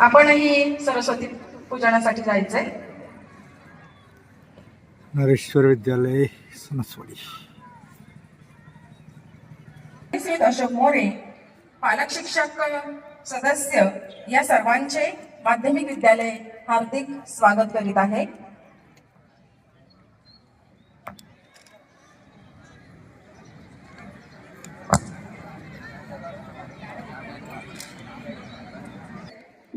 आपणही सरस्वती पूजनासाठी जायचंय. नरेश्वर विद्यालय सणसवाडी. श्री अशोक मोरे पालक शिक्षक सदस्य या सर्वांचे माध्यमिक विद्यालय हार्दिक स्वागत करीत आहे.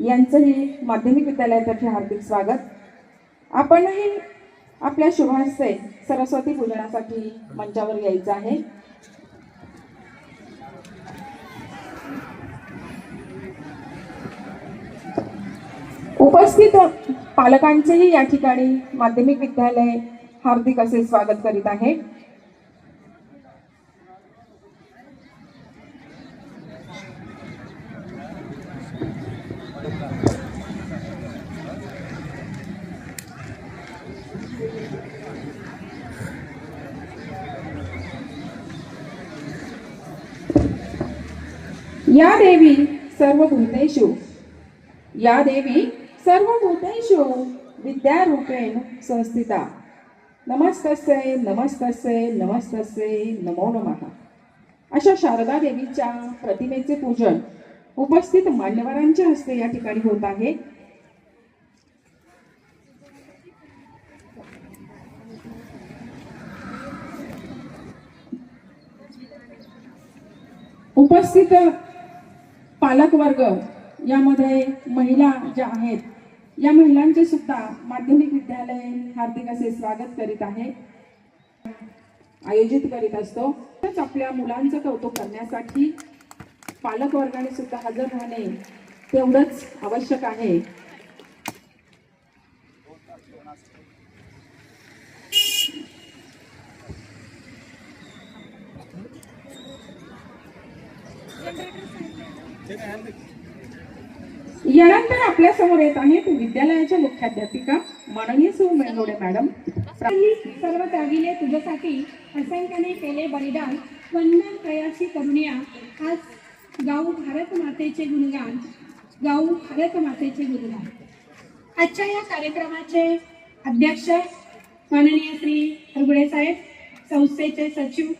यांचंही माध्यमिक विद्यालयातर्फे हार्दिक स्वागत. आपणही आपल्या शुभाशय सरस्वती पूजनासाठी मंचावर यायचं आहे. उपस्थित पालकांचेही या ठिकाणी माध्यमिक विद्यालय हार्दिक असे स्वागत करीत आहे. या देवी सर्व भूतेषु या देवी सर्व भूतेषु विद्यारूपेण संस्थिता। नमस्तस्ये नमस्तस्ये नमस्तस्ये नमो नमः। अशा शारदा देवीच्या प्रतिमेचे पूजन उपस्थित मान्यवरांच्या हस्ते या ठिकाणी होत आहे. उपस्थित पालकवर्ग यामध्ये महिला ज्या आहेत या महिलांचे सुद्धा माध्यमिक विद्यालय हार्दिक असे स्वागत करीत आहे. आयोजित करीत असतो. तसंच आपल्या मुलांचं कौतुक करण्यासाठी पालकवर्गाने सुद्धा हजर राहणे तेवढंच आवश्यक आहे. यानंतर आपल्यासमोर येत आहेत विद्यालयाच्या मुख्याध्यापिका माननीय सौ. मेंगोडे मॅडम. सर्व त्यागिले तुझ्यासाठी असंख्याने केले बलिदान. वंदन प्रयासी करुणिया आज गाऊ भारत मातेचे गुणगान. गाऊ भारत मातेचे गुणगान. आजच्या या कार्यक्रमाचे अध्यक्ष माननीय श्री हरगुडे साहेब संस्थेचे सचिव.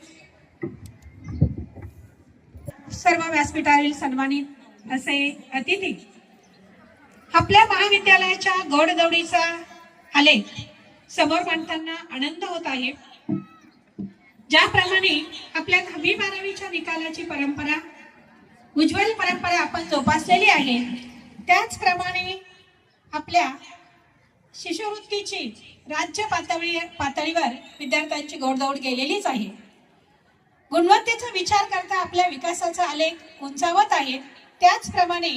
सर्व व्यासपीठावरील सन्मानित असे अतिथी आपल्या महाविद्यालयाच्या गोडगौडीचा आलेख समोर मांडताना आनंद होत आहे. ज्याप्रमाणे आपल्या दहावी बारावीच्या निकालाची परंपरा उज्ज्वल परंपरा आपण जोपासलेली आहे त्याचप्रमाणे आपल्या शिष्यवृत्तीची राज्य पातळी पातळीवर विद्यार्थ्यांची गोडदौड गेलेलीच आहे. गुणवत्तेचा विचार करता आपल्या विकासाचा आलेख उंचावत आहे. त्याचप्रमाणे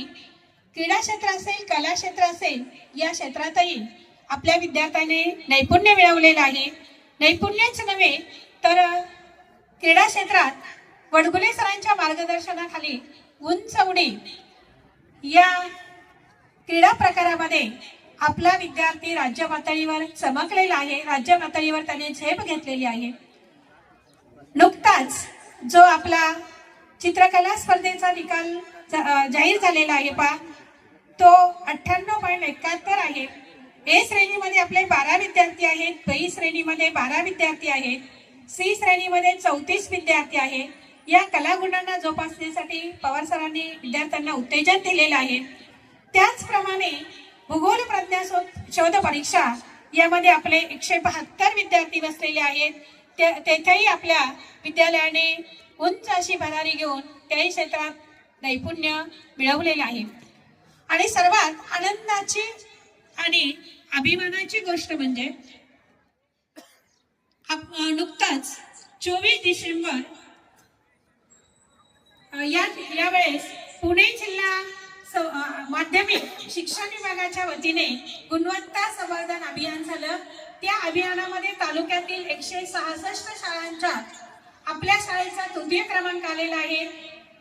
क्रीडा क्षेत्र असेल कला क्षेत्र असेल या क्षेत्रातही आपल्या विद्यार्थ्याने नैपुण्य मिळवलेलं आहे. नैपुण्यच नव्हे तर क्रीडा क्षेत्रात वडगुले सरांच्या मार्गदर्शनाखाली उंच उडी या क्रीडा प्रकारामध्ये आपला विद्यार्थी राज्य पातळीवर चमकलेला आहे. राज्य पातळीवर त्याने झेप घेतलेली आहे. नुकताच जो आपला चित्रकला स्पर्धेचा निकाल जा- जाहीर झालेला आहे पा ए श्रेणीमध्ये आपले बारा विद्यार्थी आहेत बी श्रेणीमध्ये बारा विद्यार्थी आहेत सी श्रेणीमध्ये चौतीस विद्यार्थी आहेत. या कलागुणांना जोपासण्यासाठी पवार सरांनी विद्यार्थ्यांना उत्तेजन दिलेलं आहे. त्याचप्रमाणे भूगोल प्रज्ञा शोध परीक्षा यामध्ये आपले एकशे बहात्तर विद्यार्थी बसलेले आहेत. ते- तेथेही आपल्या विद्यालयाने उंच अशी भरारी घेऊन त्याही क्षेत्रात नैपुण्य मिळवलेलं आहे. आणि सर्वात आनंदाची आणि अभिमानाची गोष्ट म्हणजे नुकताच चोवीस डिसेंबर या यावेळेस पुणे जिल्हा माध्यमिक शिक्षण विभागाच्या वतीने गुणवत्ता संवर्धन अभियान झालं. त्या अभियानामध्ये तालुक्यातील एकशे सहासष्ट शाळांच्या आपल्या शाळेचा तृतीय क्रमांक आलेला आहे.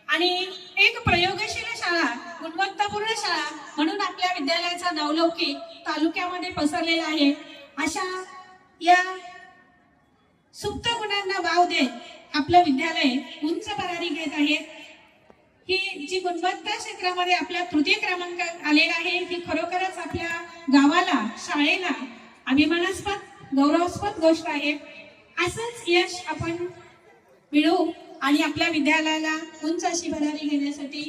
आणि एक प्रयोगशील शाळा गुणवत्तापूर्ण शाळा म्हणून आपल्या विद्यालयाचा नावलौकिक तालुक्यामध्ये पसरलेला आहे. अशा या सुप्त गुणांना वाव देत आपलं विद्यालय उंच भरारी घेत आहे. ही जी गुणवत्ता क्षेत्रामध्ये आपला तृतीय क्रमांक आलेला आहे ही खरोखरच आपल्या गावाला शाळेला अभिमानास्पद गौरवास्पद गोष्ट आहे. असंच यश आपण मिळवू आणि आपल्या विद्यालयाला उंच अशी भरारी घेण्यासाठी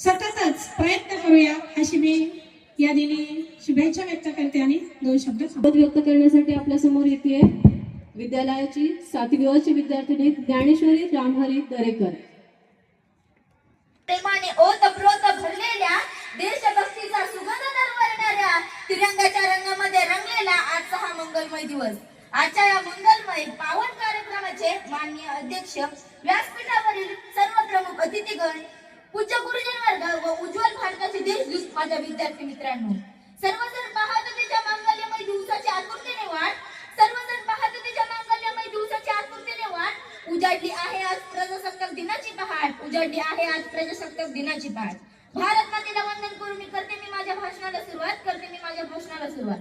सततच प्रयत्न करूया अशी मी या दिनी शुभेच्छा व्यक्त करते आणि दोन शब्द. मत व्यक्त करण्यासाठी आपल्यासमोर येते विद्यालयाची सातवी वर्षी विद्यार्थिनी ज्ञानेश्वरी रामहरी दरेकर प्रेमाने ओतप्रोत भरलेल्या देशभक्तीचा सुगंध दरवळणाऱ्या तिरंगाच्या रंगामध्ये रंगलेला आजचा हा मंगलमय दिवस आजच्या या मंगलमय पावन कार्यक्रमाचे माननीय अध्यक्ष व्यासपीठावरील सर्व प्रमुख अतिथीगण पूज्य गुरुजन वर्ग व उज्ज्वल भारताचे देशदूत माझ्या विद्यार्थी मित्रांनो सर्वजण महात्मेच्या मांगल्यमय दिवसाची आतुरतेने वाट सर्वजण महात्मेच्या मांगल्यमय दिवसाची आतुरतेने वाट उजाडली आहे आज प्रजासत्ताक दिनाची पहाट उजाडली आहे आज प्रजासत्ताक दिनाची पहाट. भारत मातेला वंदन करून मी करते मी माझ्या भाषणाला सुरुवात करते मी माझ्या भाषणाला सुरुवात.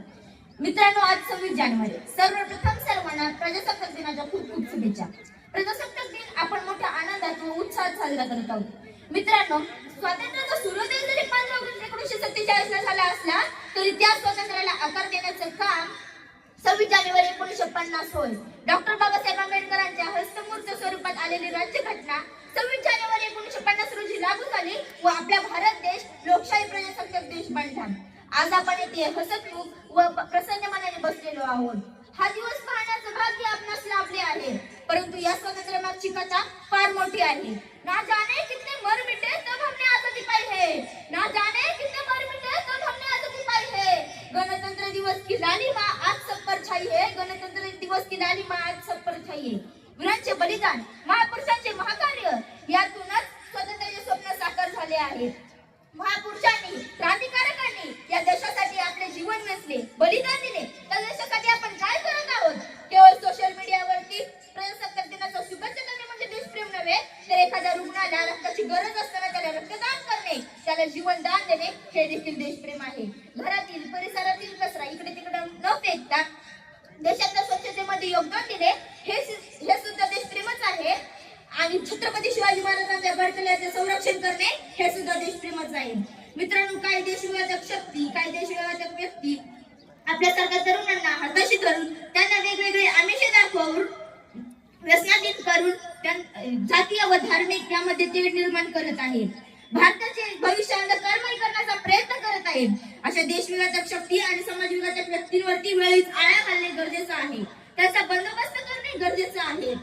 मित्रांनो आज सव्वीस जानेवारी सर्वप्रथम सर्वांना प्रजासत्ताक दिनाच्या खूप खूप शुभेच्छा. प्रजासत्ताक दिन आपण मोठ्या आनंदात व उत्साहात साजरा करत आहोत. मित्रांनो स्वातंत्र्याचा सूर्योदय जरी पंधरा ऑगस्ट एकोणीशे सत्तेचाळीस ला झाला असला तरी त्या स्वातंत्र्याला आकार देण्याचं काम सव्वीस जानेवारी एकोणीशे पन्नास होय. डॉक्टर बाबासाहेब आंबेडकरांच्या हस्तमूर्त स्वरूपात आलेली राज्यघटना सव्वीस जानेवारी एकोणीशे पन्नास रोजी लागू झाली व आपला भारत देश लोकशाही प्रजासत्ताक देश बनला. आज आपण येथे हसतमुख व प्रसन्न मनाने बसलेलो आहोत. हा दिवस पाहण्याचं भाग्य आपणास लाभले आहे. परंतु या स्वातंत्र्यामागची कथा फार मोठी आहे. ना जाणे किती मिटे तब हमने आजादी पाई है। ना जाने कितने बार मिटे तब हमने आजादी पाई है। गणतंत्र दिवस की लालिमा आज सब पर छाई है। गणतंत्र दिवस की लालिमा आज सब पर छाई है। वीरांचे बलिदान महापुरुषांचे महाकार्य यातूनच स्वातंत्र्याचे स्वप्न साकार झाले आहे महापुरुषांनी क्रांतिकारकांनी या देशासाठी आपले जीवन वेचले बलिदान दिले. त्या देशासाठी आपण काय करत आहोत? केवळ सोशल मीडियावरती प्रजासत्ताक दिनाचा शुभेच्छा करणे म्हणजे देशप्रेम नव्हे. एखाद्या रुग्णाला रक्ताची गरज असताना त्याला रक्तदान करणे त्याला जीवनदान देणे हे देखील देशप्रेम आहे. घरातील परिसरातील कचरा इकडे तिकडे न फेकता देशाच्या स्वच्छतेमध्ये योगदान दिले हे हे सुद्धा देशप्रेमच आहे. आणि छत्रपती शिवाजी महाराजांच्या घडकल्याचे संरक्षण करणे हे सुद्धा देशप्रेमच आहे. मित्रांनो काही देशविवादक शक्ती काही देशविवादक व्यक्ती आपल्यासारख्या तरुणांना हाताशी धरून त्यांना वेगवेगळे आमिषे दाखवून व्यसनाधीन करून त्यां- जातीय व धार्मिक यामध्ये तेढ निर्माण करत आहेत. भारताचे भविष्य अंधकारमय करण्याचा प्रयत्न करत आहे अशा देशविघातक शक्ती आणि समाजविघातक व्यक्तींवरती वेळीच आळा घालणे गरजेचं आहे. त्याचा बंदोबस्त करणे गरजेचं आहे.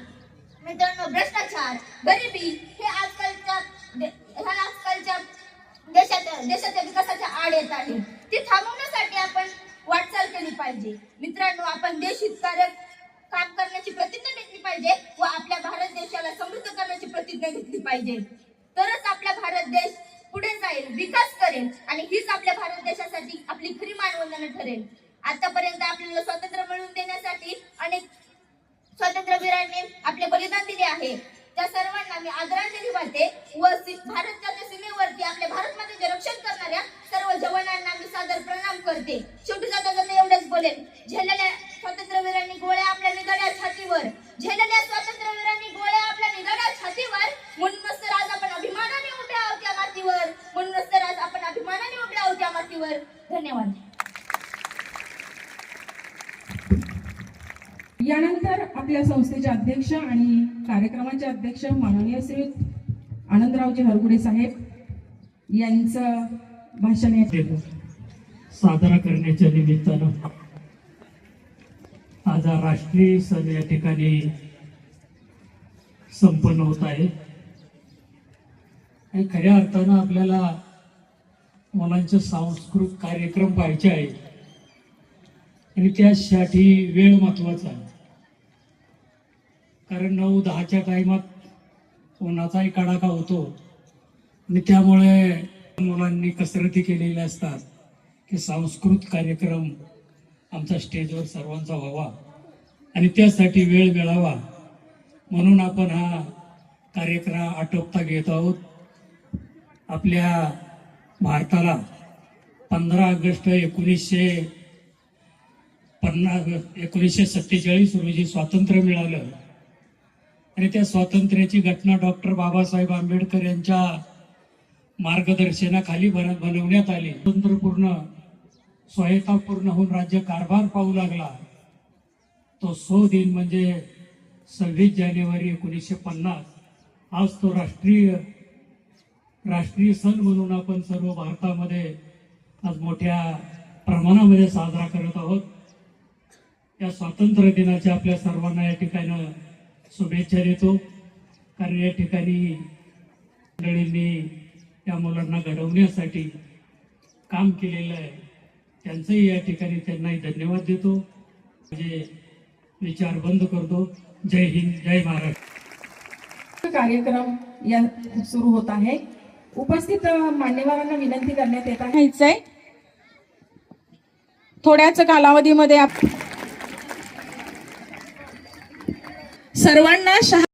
मित्रांनो भ्रष्टाचार गरिबी हे आजकालच्या ह्या आजकालच्या देशाच्या देशाच्या विकासाच्या आड येत आहे. ती थांबवण्यासाठी आपण वाटचाल केली पाहिजे. मित्रांनो आपण देश हितकारक काम करण्याची प्रतिज्ञा घेतली पाहिजे व आपल्या भारत देशाला समृद्ध करण्याची प्रतिज्ञा घेतली पाहिजे. तरच आपला भारत देश पुढे जाईल विकास करेल आणि हीच आपल्या भारत देशासाठी आपली खरी मानवंदना ठरेल. आतापर्यंत आपल्याला स्वातंत्र्य मिळवून देण्यासाठी अनेक स्वातंत्र्यवीरांनी आपले बलिदान दिले आहे. त्या सर्वांना मी आदरांजली वाहते व भारताच्या सीमेवरती आपल्या भारत मातेचे रक्षण करणाऱ्या सर्व जवानांना मी सादर प्रणाम करते. शेवटी जाता जाता एवढंच बोलेन. झेलल्या स्वातंत्र्यवीरांनी गोळ्या आपल्या निधड्या छातीवर. झेललेल्या स्वातंत्र्यवीरांनी गोळ्या आपल्या निधड्या छातीवर. म्हणूनच तर आज आपण अभिमानाने उभ्या आहोत या मातीवर. म्हणूनच तर आज आपण अभिमानाने उभ्या आहोत या मातीवर. धन्यवाद. यानंतर आपल्या संस्थेचे अध्यक्ष आणि कार्यक्रमाचे अध्यक्ष माननीय श्री आनंदरावजी हरगुडे साहेब यांचं भाषण साजरा करण्याच्या निमित्तानं आज हा राष्ट्रीय सण या ठिकाणी संपन्न होत आहे आणि खऱ्या अर्थानं आपल्याला मुलांचे सांस्कृतिक कार्यक्रम पाहिजे आहे आणि त्यासाठी वेळ महत्त्वाचा आहे. कारण नऊ दहाच्या टायमात उन्हाचाही कडाका होतो. आणि त्यामुळे मुलांनी कसरती केलेल्या असतात. की सांस्कृतिक कार्यक्रम आमचा स्टेजवर सर्वांचा व्हावा आणि त्यासाठी वेळ मिळावा. म्हणून आपण हा कार्यक्रम आटोपता घेत आहोत. आपल्या भारताला पंधरा ऑगस्ट एकोणीसशे पन्नास एकोणीसशे सत्तेचाळीस रोजी स्वातंत्र्य मिळालं आणि त्या स्वातंत्र्याची घटना डॉक्टर बाबासाहेब आंबेडकर यांच्या मार्गदर्शनाखाली बन बनवण्यात आली. स्वतंत्रपूर्ण स्वायत्तापूर्ण होऊन राज्य कारभार पाहू लागला. तो सो दिन म्हणजे सव्वीस जानेवारी एकोणीसशे पन्नास. आज तो राष्ट्रीय राष्ट्रीय सण म्हणून आपण सर्व भारतामध्ये आज मोठ्या प्रमाणामध्ये साजरा करत आहोत. या स्वातंत्र्य दिनाच्या आपल्या सर्वांना या ठिकाणी शुभेच्छा देतो. कारण या ठिकाणी मंडळींनी या मुलांना घडवण्यासाठी काम केलेलं आहे. त्यांचंही या ठिकाणी त्यांनाही धन्यवाद देतो. म्हणजे विचार बंद करतो. जय हिंद जय महाराष्ट्र. कार्यक्रम या सुरू होत आहे. उपस्थित मान्यवरांना विनंती करण्यात येत आहे. थोड्याच कालावधीमध्ये आप- सर्वांना शहा